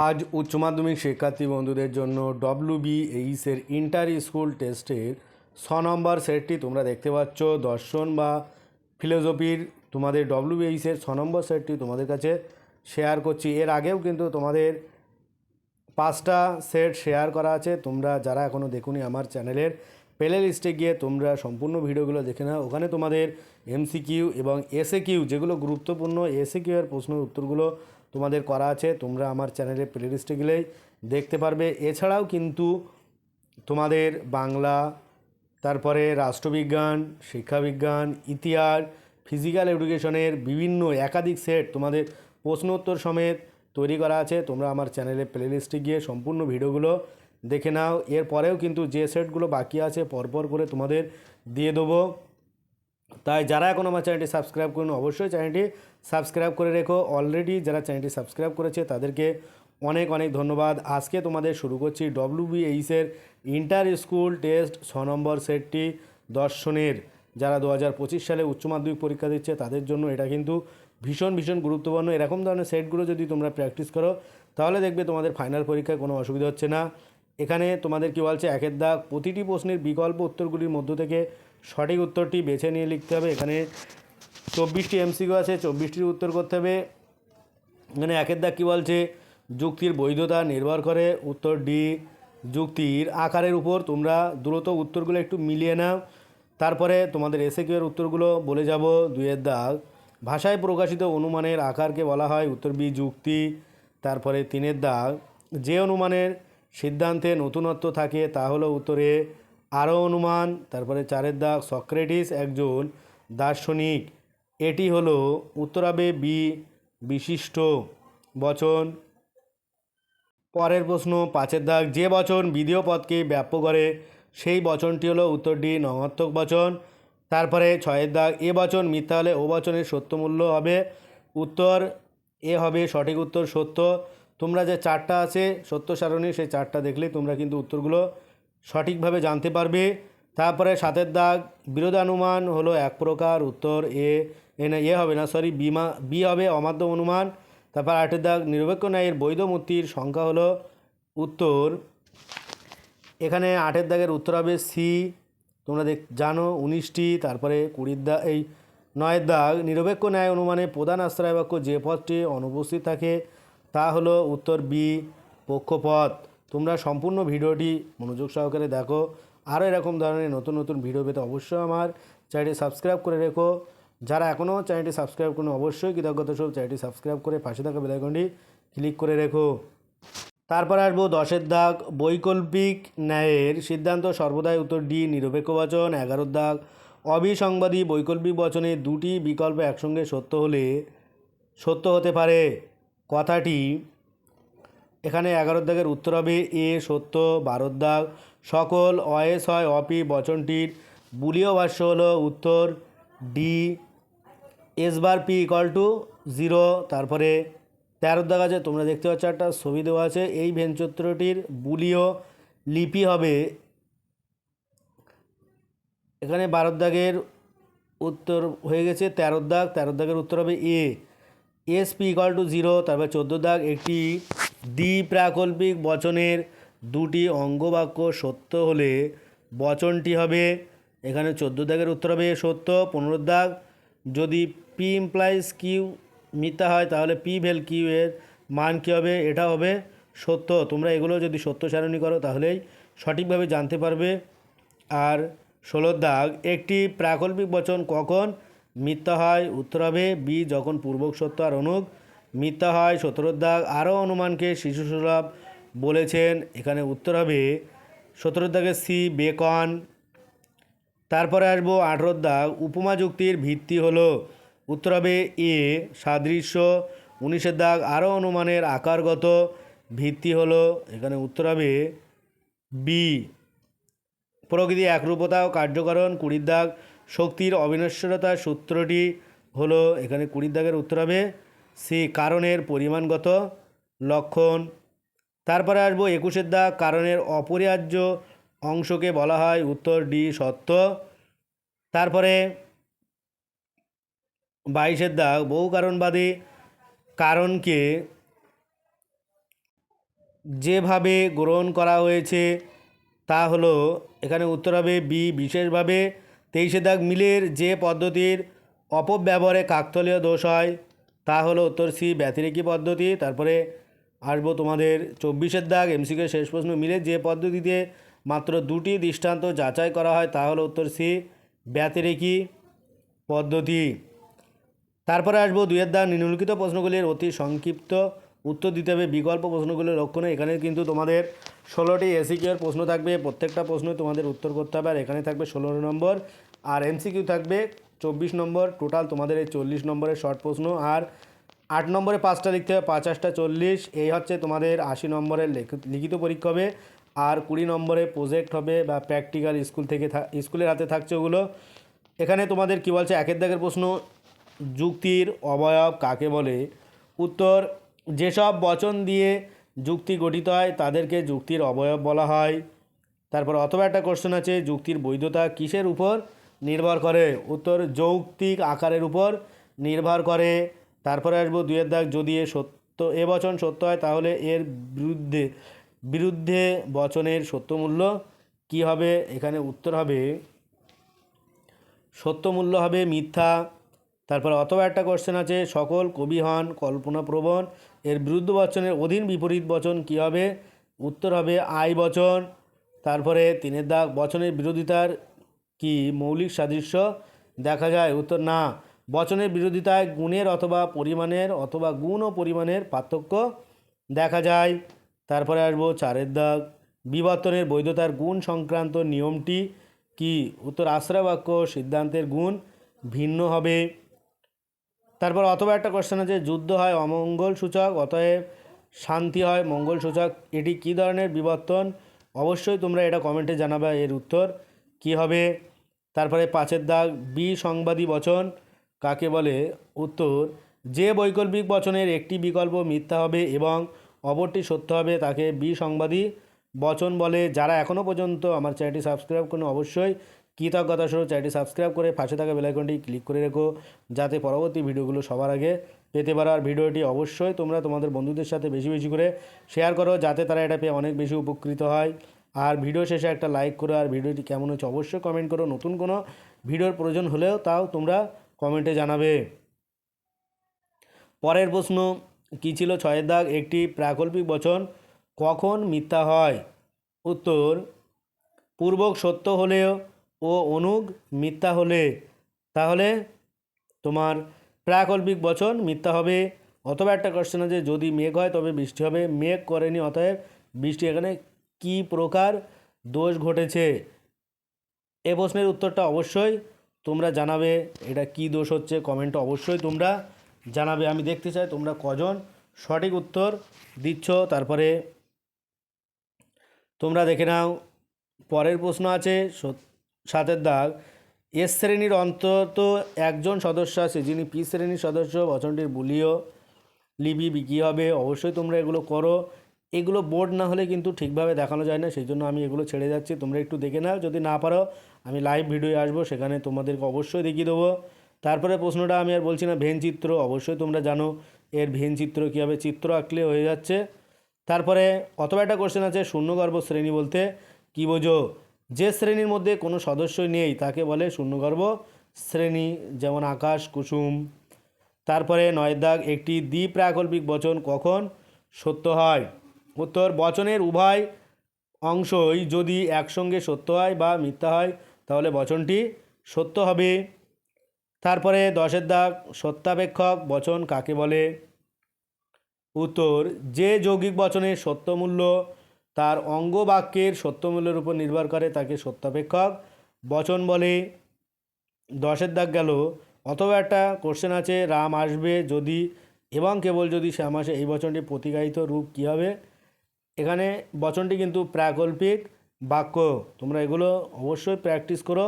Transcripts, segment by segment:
আজ উচ্চ মাধ্যমিক শিক্ষার্থী বন্ধুদের জন্য ডব্লিউ বি এইসের ইন্টার স্কুল টেস্টের ছ নম্বর সেটটি তোমরা দেখতে পাচ্ছ। দর্শন বা ফিলোসফির তোমাদের ডব্লিউ বি এইসের ছ নম্বর সেটটি তোমাদের কাছে শেয়ার করছি। এর আগেও কিন্তু তোমাদের পাঁচটা সেট শেয়ার করা আছে। তোমরা যারা এখনও দেখুনি আমার চ্যানেলের প্লে লিস্টে গিয়ে তোমরা সম্পূর্ণ ভিডিওগুলো দেখে নাও। ওখানে তোমাদের এমসিকিউ এবং এসএ কিউ যেগুলো গুরুত্বপূর্ণ এসএ কিউ এর প্রশ্নের উত্তরগুলো তোমাদের করা আছে, তোমরা আমার চ্যানেলের প্লে লিস্টে গেলেই দেখতে পারবে। এছাড়াও কিন্তু তোমাদের বাংলা, তারপরে রাষ্ট্রবিজ্ঞান, শিক্ষাবিজ্ঞান, ইতিহাস ফিজিক্যাল এডুকেশনের বিভিন্ন একাধিক সেট তোমাদের প্রশ্ন উত্তর সমেত তৈরি করা আছে। তোমরা আমার চ্যানেলে প্লেলিস্টে গিয়ে সম্পূর্ণ ভিডিওগুলো দেখে নাও। এরপরেও কিন্তু যে সেটগুলো বাকি আছে, পরপর করে তোমাদের দিয়ে দেবো। তাই যারা এখন আমার চ্যানেলটি সাবস্ক্রাইব করুন, অবশ্যই চ্যানেলটি সাবস্ক্রাইব করে রেখো। অলরেডি যারা চ্যানেলটি সাবস্ক্রাইব করেছে, তাদেরকে অনেক অনেক ধন্যবাদ। আজকে তোমাদের শুরু করছি ডব্লিউ বি এইসের ইন্টার স্কুল টেস্ট ছ নম্বর সেটটি দর্শনের। যারা দু হাজার পঁচিশ সালে উচ্চ মাধ্যমিক পরীক্ষা দিচ্ছে, তাদের জন্য এটা কিন্তু ভীষণ ভীষণ গুরুত্বপূর্ণ। এরকম ধরনের সেটগুলো যদি তোমরা প্র্যাকটিস করো, তাহলে দেখবে তোমাদের ফাইনাল পরীক্ষায় কোনো অসুবিধা হচ্ছে না। এখানে তোমাদের কী বলছে, একের দাগ প্রতিটি প্রশ্নের বিকল্প উত্তরগুলির মধ্য থেকে সঠিক উত্তরটি বেছে নিয়ে লিখতে হবে। এখানে চব্বিশটি এমসিকিউ আছে, চব্বিশটির উত্তর করতে হবে। এখানে একের দাগ কী বলছে? যুক্তির বৈধতা নির্ভর করে। উত্তর ডি, যুক্তির আকারের উপর। তোমরা দ্রুত উত্তরগুলো একটু মিলিয়ে নাও। তারপরে তোমাদের এসে উত্তরগুলো বলে যাব দুইয়ের দাগ। ভাষায় প্রকাশিত অনুমানের আকারকে বলা হয় উত্তর বি, যুক্তি, তারপরে তিনের দাগ। যে অনুমানের সিদ্ধান্তে নতুনত্ব থাকে, তা হলো উত্তরে আরও অনুমান, তারপরে চারের দাগ, সক্রেটিস একজন, দার্শনিক। এটি হলো উত্তর হবে বি, বিশিষ্ট বচন। পরের প্রশ্ন, পাঁচের দাগ, যে বচন বিধেয় পদকে ব্যাপ্য করে, সেই বচনটি হলো উত্তর ডি নঙাত্মক বচন। তারপরে ছয়ের দাগ, এ বচন মিথ্যা হলে ও বচনের সত্য মূল্য হবে উত্তর। এ হবে সঠিক উত্তর সত্য। তোমরা যে চারটা আছে, সত্য সারণী সেই চারটা দেখলে তোমরা কিন্তু উত্তরগুলো সঠিকভাবে জানতে পারবে। তারপরে সাতের দাগ, বিরোধানুমান হলো এক প্রকার, উত্তর এ এ না, এ হবে না সরি বিমা বি হবে অমাধ্য অনুমান। তারপর আটের দাগ, নিরপেক্ষ ন্যায়ের বৈধ মূর্তির সংখ্যা হলো উত্তর। এখানে আটের দাগের উত্তর হবে সি, তোমরা দেখ, জানো উনিশটি, তারপরে কুড়ির দাগ এই নয়ের দাগ, নিরপেক্ষ ন্যায় অনুমানে প্রধান আশ্রয় বাক্য যে পদটি অনুপস্থিত থাকে, তা হলো উত্তর বি, পক্ষপথ। তোমরা সম্পূর্ণ ভিডিওটি মনোযোগ সহকারে দেখো। আরও এরকম ধরনের নতুন নতুন ভিডিও পেতে অবশ্যই আমার চ্যানেলটি সাবস্ক্রাইব করে রেখো। যারা এখনও চ্যানেলটি সাবস্ক্রাইব করুন, অবশ্যই কৃতজ্ঞতা সব চ্যানেলটি সাবস্ক্রাইব করে পাশে থাকা বেলাইকনটি ক্লিক করে রেখো। তারপর আসব দশের দাগ, বৈকল্পিক ন্যায়ের সিদ্ধান্ত, সর্বদাই উত্তর ডি, নিরপেক্ষ বচন, এগারোর দাগ। অবিসংবাদী বৈকল্পিক বচনে দুটি বিকল্প একসঙ্গে সত্য হলে সত্য হতে পারে। কথাটি এখানে এগারো দাগের উত্তর হবে এ, সত্য বারোর দাগ। সকল অয়েস হয় অপি, বচনটির। বুলীয় ভাষ্য হলো উত্তর D, S bar P equal to zero তারপরে তেরোর দাগ আছে, তোমরা দেখতে পাচ্ছ একটা ছবি দেওয়া আছে। এই ভেনচিত্রটির বুলীয় লিপি হবে এখানে বারোর দাগের উত্তর হয়ে গেছে তেরোর দাগ। তেরোর দাগের উত্তর হবে A. S P equal to zero তারপরে চোদ্দ দাগ। একটি দ্বি প্রাকল্পিক বচনের দুটি অঙ্গবাক্য সত্য হলে বচনটি হবে, এখানে চোদ্দ দাগের উত্তর হবে সত্য, পনেরো দাগ। যদি পি ইমপ্লাইজ কিউ মিথ্যা হয়, তাহলে পি ভেল কিউ এর মান কী হবে? এটা হবে সত্য। তোমরা এগুলো যদি সত্য সারণী করো, তাহলেই সঠিকভাবে জানতে পারবে। আর ষোলোর দাগ, একটি প্রাকল্পিক বচন কখন মিথ্যা হয়? উত্তর হবে বি যখন পূর্বক সত্য আর অনুগ। মিথ্যা হয়, সতেরোর দাগ, আরও অনুমানকে শিশু সুলভ বলেছেন। এখানে উত্তর হবে সতেরোর দাগে সি, বেকন। তারপরে আসব আঠেরোর দাগ, উপমা যুক্তির ভিত্তি হলো। উত্তর হবে এ, সাদৃশ্য। উনিশের দাগ, আরও অনুমানের আকারগত ভিত্তি হলো। এখানে উত্তর হবে বি, প্রকৃতি একরূপতা ও কার্যকরণ। কুড়ির দাগ, শক্তির অবিনশ্বরতার সূত্রটি হলো। এখানে কুড়ির দাগের উত্তর হবে সি কারণের পরিমাণগত লক্ষণ। তারপরে আসব একুশের দাগ কারণের অপরিহার্য অংশকে বলা হয় উত্তর ডি সত্য। তারপরে বাইশের দাগ বহু কারণবাদী কারণকে যেভাবে গ্রহণ করা হয়েছে তা হলো এখানে উত্তর হবে বি বিশেষভাবে। তেইশে দাগ মিলের যে পদ্ধতির অপব্যবহারে কাকতলীয় দোষ হয়। তা হলো উত্তর সি, ব্যতিরেকি পদ্ধতি, তারপরে আসব তোমাদের চব্বিশের দাগ এমসিকে শেষ প্রশ্ন মিলে যে পদ্ধতিতে মাত্র দুটি দৃষ্টান্ত যাচাই করা হয় তা হলো উত্তর সি, ব্যতিরেকি পদ্ধতি। তারপরে আসব দুইয়ের দাগ, নিম্নলিখিত প্রশ্নগুলির অতি সংক্ষিপ্ত উত্তর দিতে হবে। বিকল্প প্রশ্নগুলির লক্ষণে এখানে কিন্তু তোমাদের ষোলোটি এসিকিউর প্রশ্ন থাকবে। প্রত্যেকটা প্রশ্ন তোমাদের উত্তর করতে হবে। আর এখানে থাকবে ষোলো নম্বর। আর এমসিকিউ থাকবে চব্বিশ নম্বর টোটাল তোমাদের এই চল্লিশ নম্বরের শর্ট প্রশ্ন। আর আট নম্বরে পাঁচটা লিখতে হবে পাঁচাশটা চল্লিশ। এই হচ্ছে তোমাদের আশি নম্বরের লেখ- লিখিত পরীক্ষা হবে। আর কুড়ি নম্বরে প্রজেক্ট হবে বা প্র্যাকটিক্যাল স্কুল থেকে স্কুলের হাতে থাকছে ওগুলো। এখানে তোমাদের কি বলছে? একের দাগের প্রশ্ন, যুক্তির অবয়ব কাকে বলে? উত্তর, যেসব বচন দিয়ে যুক্তি গঠিত হয়, তাদেরকে যুক্তির অবয়ব বলা হয়। তারপর অথবা একটা কোশ্চেন আছে, যুক্তির বৈধতা কিসের উপর? নির্ভর করে উত্তর যৌক্তিক আকারের উপর নির্ভর করে। তারপরে আসব দুয়ের দাগ। যদি এ সত্য, এ বচন সত্য হয়, তাহলে এর বিরুদ্ধে বিরুদ্ধে বচনের সত্য মূল্য কী হবে? এখানে উত্তর হবে, সত্য মূল্য হবে মিথ্যা। তারপর অথবা একটা কোশ্চেন আছে, সকল কবি হন কল্পনাপ্রবণ, এর বিরুদ্ধ বচনের অধীন বিপরীত বচন কী হবে? উত্তর হবে আই বচন। তারপরে তিনের দাগ, বচনের বিরোধিতার কি মৌলিক সাদৃশ্য দেখা যায়? উত্তর, না। বচনের বিরোধিতায় গুণের অথবা পরিমাণের অথবা গুণ ও পরিমাণের পার্থক্য দেখা যায়। তারপরে আসব চারের দাগ। বিবর্তনের বৈধতার গুণ সংক্রান্ত নিয়মটি কি? উত্তর আশ্রয় বাক্য সিদ্ধান্তের গুণ ভিন্ন হবে। তারপর অথবা একটা কোশ্চেন আছে, যুদ্ধ হয় অমঙ্গল সূচক, অতএব শান্তি হয় মঙ্গল সূচক। এটি কী ধরনের বিবর্তন? অবশ্যই তোমরা এটা কমেন্টে জানাবে, এর উত্তর কি হবে? তারপরে পাঁচের দাগ, বি সংবাদী বচন, কাকে বলে? উত্তর, যে বৈকল্পিক বচনের একটি বিকল্প মিথ্যা হবে এবং অপরটি সত্য হবে, তাকে বি সংবাদী বচন বলে। যারা এখনও পর্যন্ত আমার চ্যানেলটি সাবস্ক্রাইব করুন, অবশ্যই কৃতজ্ঞতা স্বরূপ চ্যানেলটি সাবস্ক্রাইব করে পাশে থাকা বেলাইকনটি ক্লিক করে রেখো, যাতে পরবর্তী ভিডিওগুলো সবার আগে পেতে পারো। আর ভিডিওটি অবশ্যই তোমরা তোমাদের বন্ধুদের সাথে বেশি বেশি করে শেয়ার করো, যাতে তারা এটা পেয়ে অনেক বেশি উপকৃত হয়। আর ভিডিও শেষে একটা লাইক করো আর ভিডিওটি কেমন হচ্ছে অবশ্যই কমেন্ট করো। নতুন কোনো ভিডিওর প্রয়োজন হলেও তাও তোমরা কমেন্টে জানাবে। পরের প্রশ্ন, কী ছিল ছয়ের দাগ? একটি প্রাকল্পিক বচন কখন মিথ্যা হয়? উত্তর, পূর্বক সত্য হলেও ও অনুগ মিথ্যা হলে। তাহলে তোমার প্রাকল্পিক বচন মিথ্যা হবে। অথবা একটা কোশ্চেন আছে, যদি মেঘ হয় তবে বৃষ্টি হবে। মেঘ করেনি, অতএব বৃষ্টি এখানে কী প্রকার দোষ ঘটেছে? এ প্রশ্নের উত্তরটা অবশ্যই তোমরা জানাবে। এটা কি দোষ হচ্ছে? কমেন্টে অবশ্যই তোমরা জানাবে। আমি দেখতে চাই তোমরা কজন সঠিক উত্তর দিচ্ছ। তারপরে তোমরা দেখে নাও। পরের প্রশ্ন আছে সত- সাতের দাগ। এস শ্রেণির অন্তত একজন সদস্য আছে যিনি পি শ্রেণির সদস্য। বচনটির বুলিও লিপি বিক্রি হবে। অবশ্যই তোমরা এগুলো করো। এগুলো বোর্ড না হলে কিন্তু ঠিকভাবে দেখানো যায় না সেই জন্য আমি এগুলো ছেড়ে যাচ্ছি। তোমরা একটু দেখে নাও, যদি না পারো, আমি লাইভ ভিডিও আসব, সেখানে তোমাদেরকে অবশ্যই দেখিয়ে দেবো। তারপরে প্রশ্নটা আমি আর বলছি না, ভেন চিত্র, অবশ্যই তোমরা জানো, এর ভেন চিত্র কী হবে চিত্র আঁকলে হয়ে যাচ্ছে। তারপরে, অথবা একটা কোশ্চেন আছে শূন্যগর্ভ শ্রেণি বলতে কী বোঝো? যে শ্রেণির মধ্যে কোনো সদস্যই নেই, তাকে বলে শূন্যগর্ভ শ্রেণি, যেমন আকাশ, কুসুম। তারপরে নয় দাগ, একটি দ্বিপ্রাকল্পিক বচন কখন? সত্য হয়। উত্তর বচনের উভয় অংশই যদি একসঙ্গে সত্য হয় বা মিথ্যা হয়, তাহলে বচনটি সত্য হবে। তারপরে দশের দাগ, সত্যাপেক্ষক বচন কাকে বলে? উত্তর, যে যৌগিক বচনের সত্যমূল্য তার অঙ্গ বাক্যের সত্যমূল্যের উপর নির্ভর করে, তাকে সত্যাপেক্ষক বচন বলে। দশের দাগ গেল, অথবা একটা কোশ্চেন আছে, রাম আসবে যদি এবং কেবল যদি শ্যাম আসে, এই বচনটি প্রতিগায়িত রূপ কী হবে? এখানে বচনটি কিন্তু প্রাকল্পিক বাক্য। তোমরা এগুলো অবশ্যই প্র্যাকটিস করো।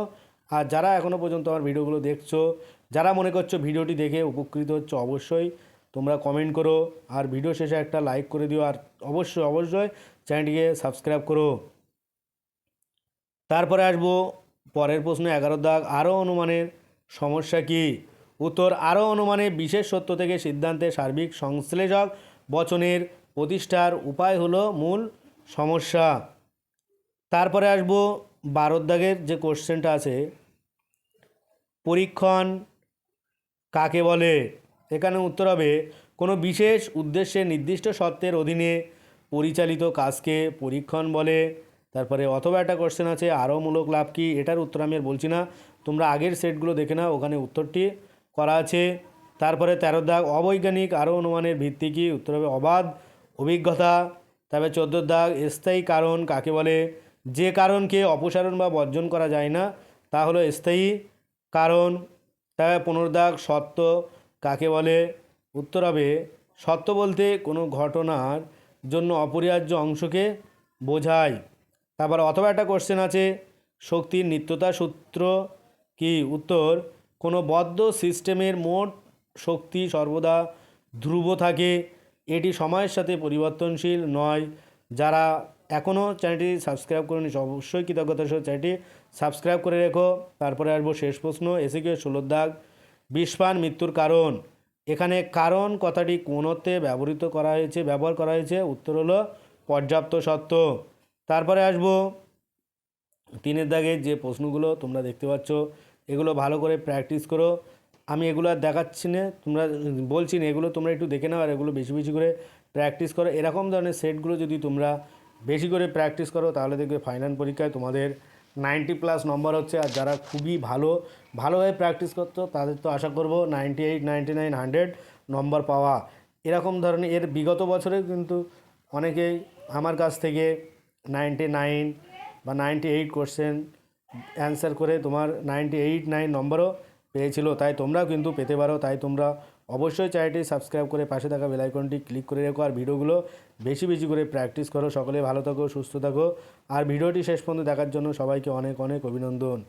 আর যারা এখনও পর্যন্ত আমার ভিডিওগুলো দেখছ, যারা মনে করছ ভিডিওটি দেখে উপকৃত হচ্ছে, অবশ্যই তোমরা কমেন্ট করো। আর ভিডিও শেষে একটা লাইক করে দিও। আর অবশ্যই অবশ্যই চ্যানেলটিকে সাবস্ক্রাইব করো। তারপরে আসব পরের প্রশ্ন এগারো দাগ। আরও অনুমানের সমস্যা কি? উত্তর, আরও অনুমানে বিশেষ সত্য থেকে সিদ্ধান্তে সার্বিক সংশ্লেষক বচনের প্রতিষ্ঠার উপায় হলো মূল সমস্যা। তারপরে আসব বারোর দাগের যে কোশ্চেনটা আছে, পরীক্ষণ কাকে বলে? এখানে উত্তর হবে, কোনো বিশেষ উদ্দেশ্যে নির্দিষ্ট সত্ত্বের অধীনে পরিচালিত কাজকে পরীক্ষণ বলে। তারপরে অথবা একটা কোশ্চেন আছে, আরও মূলক লাভ কি? এটার উত্তর আমি আর বলছি না। তোমরা আগের সেটগুলো দেখে নাও, ওখানে উত্তরটি করা আছে। তারপরে তেরো দাগ, অবৈজ্ঞানিক আরও অনুমানের ভিত্তি কি? উত্তর হবে, অবাধ। অভিজ্ঞতা, তবে চোদ্দোর দাগ স্থায়ী কারণ কাকে বলে? যে কারণকে অপসারণ বা বর্জন করা যায় না, তা হলো স্থায়ী কারণ। তারপরে পনেরো দাগ সত্য কাকে বলে? উত্তর হবে, সত্য বলতে কোনো ঘটনার জন্য অপরিহার্য অংশকে বোঝায়। তারপর অথবা একটা কোশ্চেন আছে, শক্তির নিত্যতা সূত্র কি? উত্তর, কোনো বদ্ধ সিস্টেমের মোট শক্তি সর্বদা ধ্রুব থাকে। এটি সময়ের সাথে পরিবর্তনশীল নয়। যারা এখনও চ্যানেলটি সাবস্ক্রাইব করেনি অবশ্যই কৃতজ্ঞতার সহ চ্যানেলটি সাবস্ক্রাইব করে রেখো। তারপরে আসব শেষ প্রশ্ন এসে গিয়ে ষোলোর দাগ, বিষপান মৃত্যুর কারণ। এখানে কারণ কথাটি কোনোতে ব্যবহৃত করা হয়েছে, ব্যবহার করা হয়েছে? উত্তর হলো পর্যাপ্ত সত্য। তারপরে আসব তিনের দাগে যে প্রশ্নগুলো তোমরা দেখতে পাচ্ছ, এগুলো ভালো করে প্র্যাকটিস করো। আমি এগুলো আর দেখাচ্ছি না। তোমরা, বলছি না, এগুলো তোমরা একটু দেখে নাও আর এগুলো বেশি বেশি করে প্র্যাকটিস করো। এরকম ধরনের সেটগুলো যদি তোমরা বেশি করে প্র্যাকটিস করো, তাহলে দেখবে ফাইনাল পরীক্ষায় তোমাদের নাইনটি প্লাস নম্বর হচ্ছে। আর যারা খুবই ভালো, ভালোভাবে প্র্যাকটিস করতো তাদের তো আশা করব ninety eight ninety nine hundred নম্বর পাওয়া। এরকম ধরনের, এর বিগত বছরে কিন্তু অনেকেই আমার কাছ থেকে নাইনটি নাইন বা নাইনটি এইট কোশ্চেন অ্যান্সার করে তোমার নাইনটি এইট নাইন নম্বরও পেয়েছিল, তাই তোমরাও কিন্তু পেতে পারো। তাই তোমরা অবশ্যই চ্যানেলটি সাবস্ক্রাইব করে পাশে থাকা বেলাইকনটি ক্লিক করে রেখো আর ভিডিওগুলো বেশি বেশি করে প্র্যাকটিস করো। সকলে ভালো থাকো, সুস্থ থাকো। আর ভিডিওটি শেষ পর্যন্ত দেখার জন্য সবাইকে অনেক অনেক অভিনন্দন।